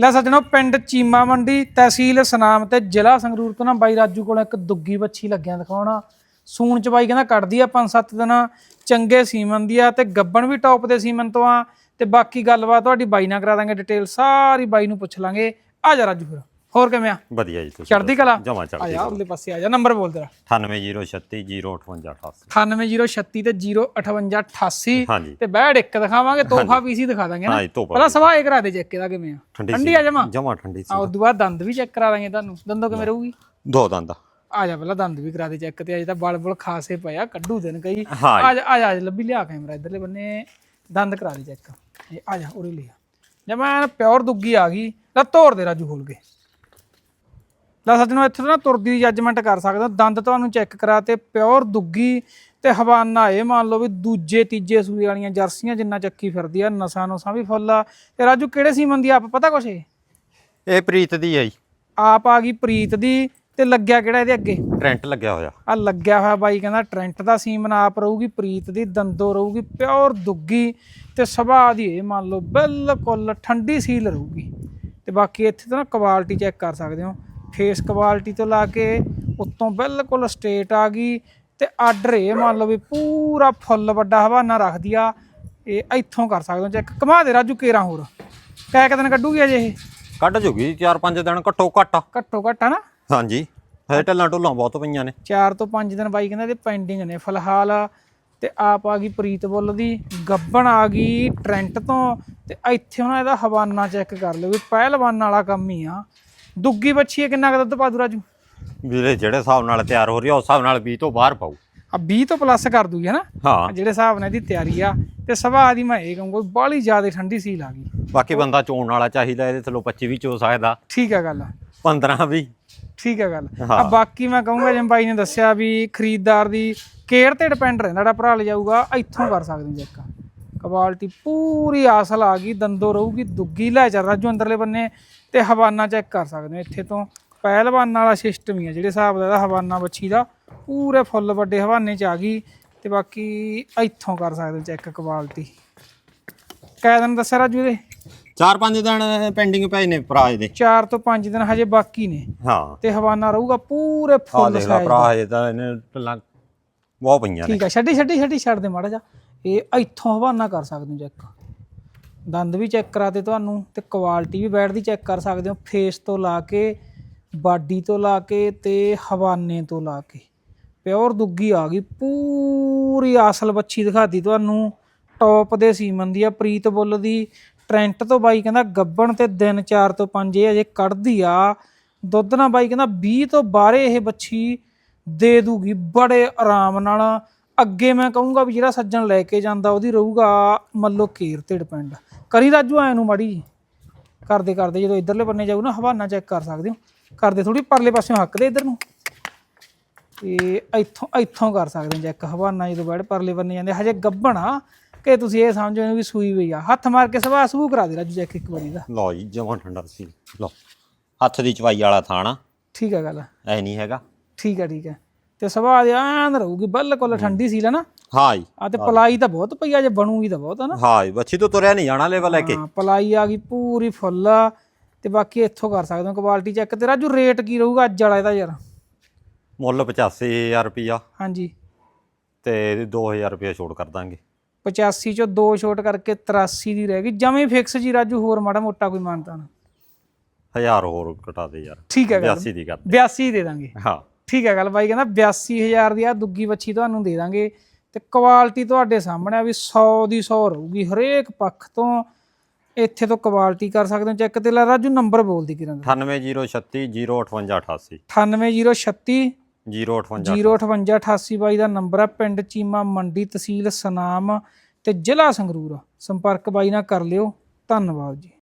ਲੈ ਸੱਜਣੋ, ਪਿੰਡ ਚੀਮਾ ਮੰਡੀ ਤਹਿਸੀਲ ਸਨਾਮ ਤੇ ਜ਼ਿਲ੍ਹਾ ਸੰਗਰੂਰ ਤੋਂ ਨਾ ਬਾਈ ਰਾਜੂ ਕੋਲ ਇੱਕ ਦੁੱਗੀ ਵੱਛੀ ਲੱਗਿਆ ਦਿਖਾਉਣਾ ਸੂਣ ਚ ਬਾਈ ਕਹਿੰਦਾ ਕੱਢਦੀ ਆ 5-7 ਦਿਨ, ਚੰਗੇ ਸੀਮਨ ਦੀ ਆ ਤੇ ਗੱਬਣ ਵੀ ਟੌਪ ਦੇ ਸੀਮਨ ਤੋਂ ਆ। ਤੇ ਬਾਕੀ ਗੱਲਬਾਤ ਤੁਹਾਡੀ ਬਾਈ ਨਾਲ ਕਰਾ ਦਾਂਗੇ ਡਿਟੇਲ ਸਾਰੀ ਬਾਈ ਨੂੰ ਪੁੱਛ ਲਾਂਗੇ। ਆ ਜਾ ਰਾਜੂ ਫਿਰ। ਹੋਰ ਕਿਵੇਂ ਆ? ਵਧੀਆ ਜੀ ਤੁਸੀਂ ਚੜ੍ਹਦੀ ਕਲਾ? ਜਮਾ ਆ ਚੜ੍ਹਦੀ ਜਾ ਉਰਲੇ ਪਾਸੇ ਆ ਜਾ ਨੰਬਰ ਬੋਲ ਤੇਰਾ 98036 05888 98036 ਤੇ 05888 ਹਾਂਜੀ। ਤੇ ਬੈੜ ਇੱਕ ਦਿਖਾਵਾਂਗੇ ਤੋਹਫਾ ਪੀਸੀ ਦਿਖਾ ਦਾਂਗੇ ਨਾ। ਪਹਿਲਾਂ ਸਵਾ ਇਹ ਕਰਾ ਦੇ ਚੈੱਕ ਇਹਦਾ ਕਿਵੇਂ ਆ। ਠੰਡੀ ਆ ਜਮਾ? ਜਮਾ ਠੰਡੀ ਆ ਸੀ ਉਦੋਂ ਬਾਅਦ ਦੰਦ ਵੀ ਚੈੱਕ ਕਰਾ ਦਾਂਗੇ ਤੁਹਾਨੂੰ। ਦੰਦੋਂ ਕਿਵੇਂ ਰਹੂਗੀ? ਦੋ ਦੰਦ। ਆ ਜਾ ਪਹਿਲਾਂ ਦੰਦ ਵੀ ਕਰਾ ਦੇ ਚੈੱਕ ਤੇ ਅਜੇ ਤਾਂ ਬਲ ਬਲ ਖਾਸੇ ਪਏ ਆ ਕੱਢੂ ਦੇਣ ਕਈ। ਆ ਜਾ ਆ ਜਾ ਆ ਲੱਭੀ ਲਿਆ ਕੈਮਰਾ ਇਧਰਲੇ ਬੰਨੇ। ਦੰਦ ਕਰਾ ਦੇ ਚੈੱਕ। ਇਹ ਆ ਜਾ ਉਰੇ ਲਿਆ। ਜਮਾ ਪਿਓਰ ਦੁੱਗੀ ਆ ਗਈ। ਲੈ ਤੋੜ ਦੇ ਰਾਜੂ ਖੋਲ ਕੇ। ਲੈ ਸੱਜਣੋ ਇੱਥੇ ਤੋਂ ਨਾ ਤੁਰਦੀ ਦੀ ਜੱਜਮੈਂਟ ਕਰ ਸਕਦੇ ਹੋ ਦੰਦ ਤੁਹਾਨੂੰ ਚੈੱਕ ਕਰਾ ਤੇ ਪਿਓਰ ਦੁੱਗੀ ਤੇ ਹਵਾਨਾ ਇਹ ਮੰਨ ਲਓ ਵੀ ਦੂਜੇ ਤੀਜੇ ਸੂਏ ਵਾਲੀਆਂ ਜਰਸੀਆਂ ਜਿੰਨਾ ਚੱਕੀ ਫਿਰਦੀ ਆ ਨਸਾਂ ਨਸਾਂ ਵੀ ਫੁੱਲ ਆ। ਤੇ ਰਾਜੂ ਕਿਹੜੇ ਸੀਮਨ ਦੀ ਆਪ ਪਤਾ ਕੁਛ ਇਹ? ਇਹ ਪ੍ਰੀਤ ਦੀ ਹੈ ਜੀ। ਆਪ ਆ ਗਈ ਪ੍ਰੀਤ ਦੀ ਤੇ ਲੱਗਿਆ ਕਿਹੜਾ ਇਹਦੇ ਅੱਗੇ? ਟ੍ਰੈਂਟ ਲੱਗਿਆ ਹੋਇਆ। ਆ ਲੱਗਿਆ ਹੋਇਆ ਬਾਈ ਕਹਿੰਦਾ ਟ੍ਰੈਂਟ ਦਾ ਸੀਮਨ ਆਪ ਰਹੂਗੀ ਪ੍ਰੀਤ ਦੀ ਦੰਦੋ ਰਹੂਗੀ ਪਿਓਰ ਦੁੱਗੀ ਤੇ ਸੁਭਾਅ ਦੀ ਇਹ ਮੰਨ ਲਓ ਬਿਲਕੁਲ ਠੰਡੀ ਸੀਲ ਰਹੂਗੀ। ਤੇ ਬਾਕੀ ਇੱਥੇ ਤਾਂ ਨਾ ਕੁਆਲਿਟੀ ਚੈੱਕ ਕਰ ਸਕਦੇ ਹੋ। ਫੇਸ ਕੁਆਲਿਟੀ ਤੋਂ ਲਾ ਕੇ ਉੱਤੋਂ ਬਿਲਕੁਲ ਸਟੇਟ ਆ ਗਈ ਤੇ ਆਰਡਰ ਇਹ ਮੰਨ ਲਓ ਵੀ ਪੂਰਾ ਫੁੱਲ ਵੱਡਾ ਹਵਾਨਾ ਰੱਖਦੀ ਆ ਇਹ ਇੱਥੋਂ ਕਰ ਸਕਦੇ ਹੋ ਚੈੱਕ ਕਮਾ ਦੇ ਰਾਜੂ ਕੇਰਾ ਹੋਰ। ਕੈ ਕੁ ਦਿਨ ਕੱਢੂਗੀ ਅਜੇ ਇਹ? ਕੱਢ ਜੂਗੀ 4-5 ਦਿਨ ਘੱਟੋ ਘੱਟ। ਘੱਟੋ ਘੱਟ ਹਨਾ? ਹਾਂਜੀ। ਹਜੇ ਢੱਲਾਂ ਢੁੱਲਾਂ ਬਹੁਤ ਪਈਆਂ ਨੇ। 4 ਤੋਂ 5 ਦਿਨ ਬਾਈ ਕਹਿੰਦਾ ਇਹਦੇ ਪੈਂਡਿੰਗ ਨੇ ਫਿਲਹਾਲ। ਤੇ ਆਪ ਆ ਗਈ ਪ੍ਰੀਤ ਬੁੱਲ ਦੀ। ਗੱਬਣ ਆ ਗਈ ਟ੍ਰੈਂਟ ਤੋਂ। ਤੇ ਇੱਥੇ ਹੁਣ ਇਹਦਾ ਹਵਾਨਾ ਚੈੱਕ ਕਰ ਲਿਓ ਵੀ ਪਹਿਲਵਾਨ ਵਾਲਾ ਕੰਮ ਹੀ ਆ। ਦੁੱਗੀ ਬੱਚੀ ਹੈ ਕਿੰਨਾ ਕੁ ਦੁੱਧ ਪਾ ਦੂ ਰਾਜੂ? ਵੀਰੇ ਜਿਹੜੇ ਹਿਸਾਬ ਨਾਲ ਤਿਆਰ ਹੋ ਰਹੀ ਆ ਉਸ ਹਿਸਾਬ ਨਾਲ 20 ਤੋਂ ਬਾਹਰ ਪਾਉ ਆ 20 ਤੋਂ ਪਲੱਸ ਕਰ ਦੂਗੀ ਹਨਾ ਹਾਂ। ਜਿਹੜੇ ਹਿਸਾਬ ਨਾਲ ਇਹਦੀ ਤਿਆਰੀ ਆ ਤੇ ਸੁਭਾਅ ਦੀ ਮੈਂ ਇਹ ਕਹੂੰਗਾ ਬਾਲੀ ਜ਼ਿਆਦਾ ਠੰਡੀ ਸੀਲ ਆ ਗਈ। ਬਾਕੀ ਬੰਦਾ ਚੋਣ ਵਾਲਾ ਚਾਹੀਦਾ ਇਹਦੇ ਥੱਲੋਂ 25 ਵੀ ਚੋ ਸਕਦਾ। ਠੀਕ ਆ ਗੱਲ 15 ਵੀ। ਠੀਕ ਹੈ ਗੱਲ। ਆ ਹਾਂ। ਬਾਕੀ ਮੈਂ ਕਹੂੰਗਾ ਜਿਵੇਂ ਬਾਈ ਨੇ ਦੱਸਿਆ ਵੀ ਖਰੀਦਦਾਰ ਦੀ ਕੇਅਰ ਤੇ ਡਿਪੈਂਡ ਰਹਿੰਦਾ ਜਿਹੜਾ ਭਰਾ ਲਿਜਾਊਗਾ ਇੱਥੋਂ ਕਰ ਸਕਦੇ ਹੋ ਚੈੱਕ। ਕੁਆਲਿਟੀ ਪੂਰੀ ਆਸਲ ਆ ਗਈ ਦੰਦੋ ਰਹੂਗੀ ਦੁੱਗੀ ਲੈ ਚੱਲ ਰਾਜੂ ਅੰਦਰਲੇ ਬੰਨੇ ਤੇ ਹਵਾਨਾ ਚੈੱਕ ਕਰ ਸਕਦੇ ਹੋ। ਇੱਥੇ ਤੋਂ ਪਹਿਲਵਾਨ ਵਾਲਾ ਸਿਸਟਮ ਹੀ ਆ ਜਿਹੜੇ ਹਿਸਾਬ ਦਾ ਇਹਦਾ ਹਵਾਨਾ ਬੱਚੀ ਦਾ ਪੂਰੇ ਫੁੱਲ ਵੱਡੇ ਹਵਾਨੇ ਚ ਆ ਗਈ ਤੇ ਬਾਕੀ ਇੱਥੋਂ ਕਰ ਸਕਦੇ ਹੋ ਚੈੱਕ ਕੁਆਲਿਟੀ ਕੈ ਦਿਨ ਦੱਸਿਆ ਰਾਜੂ ਇਹਦੇ? 4-5 ਦਿਨ ਪੈਂਡਿੰਗ ਪਏ ਨੇ ਭਰਾ ਇਹਦੇ। 4 ਤੋਂ 5 ਦਿਨ ਹਜੇ ਬਾਕੀ ਨੇ। ਹਾਂ। ਤੇ ਹਵਾਨਾ ਰਹੂਗਾ ਪੂਰੇ ਫੁੱਲ ਸਾਈਜ਼ ਭਰਾ ਹਜੇ ਤਾਂ ਇਹਨੇ ਢੱਲਾਂ ਬਹੁਤ ਪਈਆਂ ਨੇ। ਠੀਕ ਆ ਛੱਡੀ ਛੱਡੀ ਛੱਡੀ ਛੱਡ ਦੇ ਮਾੜਾ ਜਾ ਇਹ ਇੱਥੋਂ ਹਵਾਨਾ ਕਰ ਸਕਦੇ ਹੋ ਚੈੱਕ ਦੰਦ ਵੀ ਚੈੱਕ ਕਰਾਤੇ ਤੁਹਾਨੂੰ ਤੇ ਕੁਆਲਿਟੀ ਵੀ ਬੈਠ ਦੀ ਚੈੱਕ ਕਰ ਸਕਦੇ ਹੋ। ਫੇਸ ਤੋਂ ਲਾ ਕੇ ਬਾਡੀ ਤੋਂ ਲਾ ਕੇ ਤੇ ਹਵਾਨੇ ਤੋਂ ਲਾ ਕੇ। ਪਿਓਰ ਦੁੱਗੀ ਆ ਗਈ, ਪੂਰੀ ਅਸਲ ਬੱਚੀ ਦਿਖਾਤੀ ਤੁਹਾਨੂੰ। ਟੌਪ ਦੇ ਸੀਮਨ ਦੀ ਆ, ਪ੍ਰੀਤ ਬੁੱਲ ਦੀ। ਟ੍ਰੈਂਟ ਤੋਂ ਬਾਈ ਕਹਿੰਦਾ ਗੱਬਣ ਤੇ ਦਿਨ 4 ਤੋਂ 5 ਇਹ ਅਜੇ ਕੱਢਦੀ ਆ। ਦੁੱਧ ਨਾਲ ਬਾਈ ਕਹਿੰਦਾ 20 ਤੋਂ ਬਾਹਰੇ ਇਹ ਬੱਚੀ ਦੇ ਦੂਗੀ, ਬੜੇ ਆਰਾਮ ਨਾਲ ਅੱਗੇ ਮੈਂ ਕਹੂੰਗਾ ਵੀ ਜਿਹੜਾ ਸੱਜਣ ਲੈ ਕੇ ਜਾਂਦਾ ਉਹਦੀ ਰਹੂਗਾ ਮੱਲੋ ਕੇਰ ਤੇ ਡਿਪੈਂਡ ਕਰੀ ਰਾਜੂ ਐ ਨੂੰ ਮਾੜੀ। ਕਰਦੇ ਕਰਦੇ ਜਦੋਂ ਇਧਰਲੇ ਬੰਨੇ ਜਾਊ ਨਾ ਹਵਾਨਾ ਚੈੱਕ ਕਰ ਸਕਦੇ ਹੋ। ਕਰਦੇ ਥੋੜੀ ਪਰਲੇ ਪਾਸਿਓਂ ਹੱਕ ਦੇ ਇਧਰ ਨੂੰ। ਤੇ ਇੱਥੋਂ ਇੱਥੋਂ ਕਰ ਸਕਦੇ ਹੋ ਚੈੱਕ ਹਵਾਨਾ ਜਦੋਂ ਬੈਠ ਪਰਲੇ ਬੰਨੇ ਜਾਂਦੇ ਹਜੇ ਗੱਭਣਾ ਕਿ ਤੁਸੀਂ ਇਹ ਸਮਝੋ ਇਹਨੂੰ ਵੀ ਸੂਈ ਹੋਈ ਆ। ਹੱਥ ਮਾਰ ਕੇ ਸਵਾ ਸੂ ਕਰਾ ਦੇ ਰਾਜੂ ਚੈੱਕ ਇੱਕ ਵਾਰੀ ਦਾ। ਲਓ ਜੀ ਜਮਾਂ ਠੰਡਾ ਸੀ ਲਓ ਹੱਥ ਦੀ ਚਵਾਈ ਵਾਲਾ ਥਾਣਾ ਠੀਕ ਆ ਗੱਲ। ਐ ਨਹੀਂ ਹੈਗਾ। ਠੀਕ ਆ ਠੀਕ ਆ। ਤੇ ਸਵਾ ਦੇ ਐਨ ਰਹੂਗੀ ਬਿਲਕੁਲ ਠੰਡੀ ਸੀ ਲੈ ਨਾ। ਹਾਂ ਜੀ ਆ ਤੇ ਪਲਾਈ ਤਾਂ ਬਹੁਤ ਪਈ ਆ ਜੇ ਬਣੂਗੀ ਤਾਂ ਬਹੁਤ ਆ ਨਾ। ਹਾਂ ਜੀ ਬੱਚੀ ਤੋਂ ਤੁਰਿਆ ਨਹੀਂ ਜਾਣਾ ਲੈਵਲ ਲੈ ਕੇ। ਹਾਂ ਪਲਾਈ ਆ ਗਈ ਪੂਰੀ ਫੁੱਲ ਤੇ ਬਾਕੀ ਇੱਥੋਂ ਕਰ ਸਕਦੇ ਹੋ ਕੁਆਲਿਟੀ ਚੈੱਕ ਤੇ ਰਾਜੂ ਰੇਟ ਕੀ ਰਹੂਗਾ ਅੱਜ ਵਾਲਾ ਇਹਦਾ ਯਾਰ? ਮੁੱਲ 85000 ਰੁਪਿਆ ਹਾਂਜੀ। ਤੇ 2000 ਰੁਪਿਆ ਛੋੜ ਕਰ ਦਾਂਗੇ। 85 ਚੋਂ 2 ਛੋਟ ਕਰਕੇ 83 ਦੀ ਰਹਿ ਗਈ। ਜਮੇ ਫਿਕਸ ਜੀ ਰਾਜੂ ਹੋਰ ਮਾੜਾ ਮੋਟਾ ਕੋਈ ਮਾਨਤਾ ਨਾ। ਹਜ਼ਾਰ ਹੋਰ ਘਟਾ ਦੇ ਯਾਰ। ਠੀਕ ਹੈ ਗੱਲ 82 ਦੀ ਕਰ 82 ਦੇ ਦਾਂਗੇ। ਹਾਂ। ਠੀਕ ਹੈ ਗੱਲ ਬਾਈ ਕਹਿੰਦਾ 82000 ਦੀ ਆ ਦੁੱਗੀ ਵੱਛੀ ਤੁਹਾਨੂੰ ਦੇ ਦਾਂਗੇ ਤੇ ਕੁਆਲਿਟੀ ਤੁਹਾਡੇ ਸਾਹਮਣੇ ਆ ਵੀ 100 ਦੀ 100 ਰਹੂਗੀ ਹਰੇਕ ਪੱਖ ਤੋਂ। ਇੱਥੇ ਤੋਂ ਕੁਆਲਿਟੀ ਕਰ ਸਕਦੇ ਹੋ ਚੈੱਕ ਤੇ। ਲੈ ਰਾਜੂ ਨੰਬਰ ਬੋਲਦੀ ਕਿਰਾਂ ਦਾ? 98036 05888 98036 058 05888 ਬਾਈ ਦਾ ਨੰਬਰ ਆ। ਪਿੰਡ ਚੀਮਾ ਮੰਡੀ ਤਹਿਸੀਲ ਸਨਾਮ ਤੇ ਜ਼ਿਲ੍ਹਾ ਸੰਗਰੂਰ। ਸੰਪਰਕ ਬਾਈ ਨਾਲ ਕਰ ਲਿਓ। ਧੰਨਵਾਦ ਜੀ।